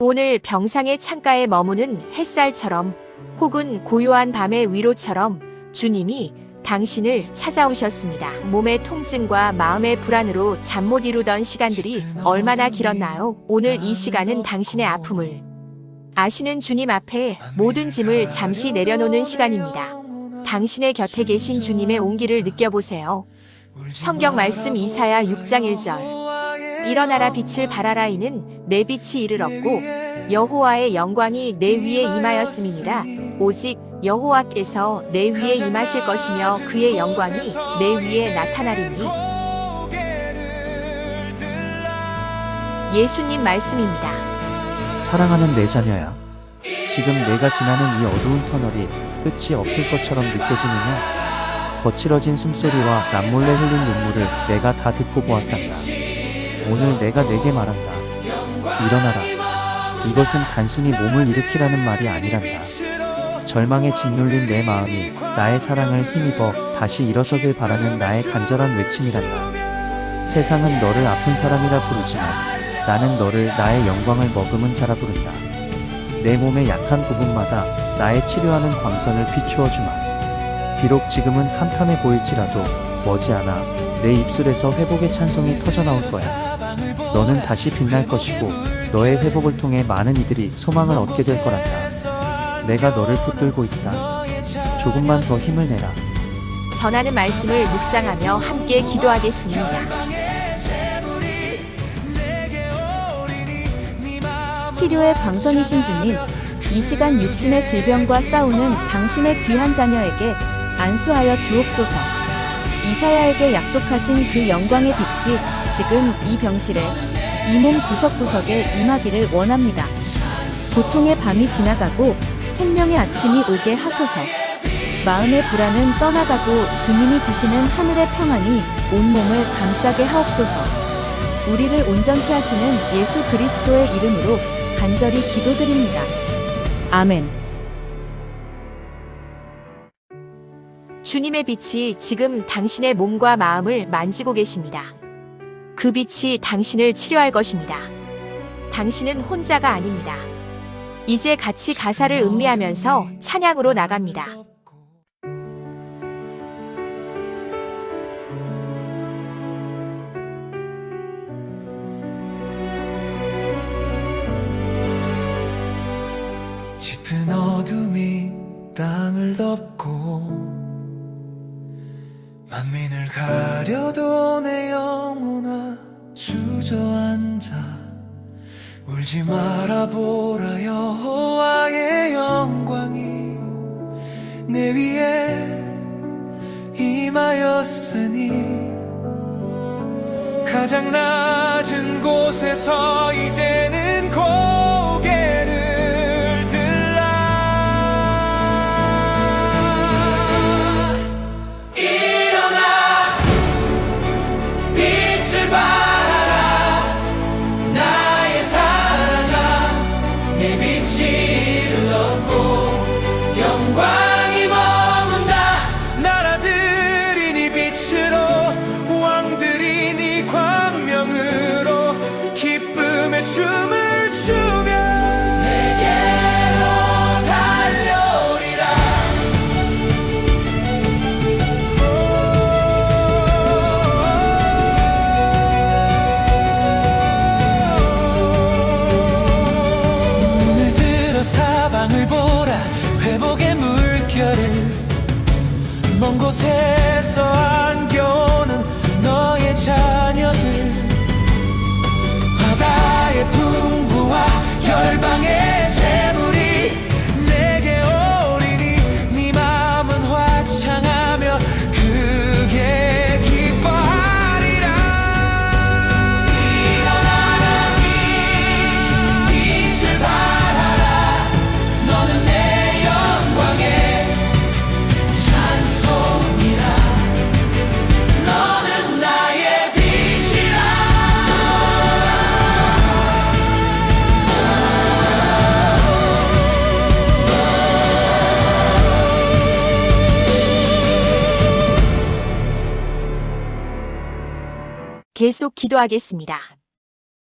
오늘 병상의 창가에 머무는 햇살처럼 혹은 고요한 밤의 위로처럼 주님이 당신을 찾아오셨습니다. 몸의 통증과 마음의 불안으로 잠 못 이루던 시간들이 얼마나 길었나요? 오늘 이 시간은 당신의 아픔을 아시는 주님 앞에 모든 짐을 잠시 내려놓는 시간입니다. 당신의 곁에 계신 주님의 온기를 느껴보세요. 성경 말씀 이사야 6장 1절 일어나라 빛을 발하라 이는 내 빛이 이를 얻고 여호와의 영광이 내 위에 임하였음이니라 오직 여호와께서 내 위에 임하실 것이며 그의 영광이 내 위에 나타나리니 예수님 말씀입니다. 사랑하는 내 자녀야. 지금 내가 지나는 이 어두운 터널이 끝이 없을 것처럼 느껴지느냐? 거칠어진 숨소리와 남몰래 흘린 눈물을 내가 다 듣고 보았단다. 오늘 내가 내게 말한다. 일어나라. 이것은 단순히 몸을 일으키라는 말이 아니란다. 절망에 짓눌린 내 마음이 나의 사랑을 힘입어 다시 일어서길 바라는 나의 간절한 외침이란다. 세상은 너를 아픈 사람이라 부르지만 나는 너를 나의 영광을 머금은 자라 부른다. 내 몸의 약한 부분마다 나의 치료하는 광선을 비추어 주마. 비록 지금은 캄캄해 보일지라도 머지않아 내 입술에서 회복의 찬송이 터져 나올 거야. 너는 다시 빛날 것이고 너의 회복을 통해 많은 이들이 소망을 얻게 될 거란다. 내가 너를 붙들고 있다. 조금만 더 힘을 내라. 전하는 말씀을 묵상하며 함께 기도하겠습니다. 치료의 광선이신 주님, 이 시간 육신의 질병과 싸우는 당신의 귀한 자녀에게 안수하여 주옵소서. 이사야에게 약속하신 그 영광의 빛이 지금 이 병실에 이 몸 구석구석에 임하기를 원합니다. 고통의 밤이 지나가고 생명의 아침이 오게 하소서. 마음의 불안은 떠나가고 주님이 주시는 하늘의 평안이 온 몸을 감싸게 하옵소서. 우리를 온전케 하시는 예수 그리스도의 이름으로 간절히 기도드립니다. 아멘. 주님의 빛이 지금 당신의 몸과 마음을 만지고 계십니다. 그 빛이 당신을 치료할 것입니다. 당신은 혼자가 아닙니다. 이제 같이 가사를 음미하면서 찬양으로 나갑니다. 짙은 어둠이 땅을 덮고 만민을 가려도 내 영혼아 주저앉아. 울지 말아보라 여호와의 영광이 내 위에 임하였으니. 가장 낮은 곳에서 이제는 고 눈을 들어 사방을 보라. 회복의 물결을 먼 곳에서 안겨오는 너의 자 계속 기도하겠습니다.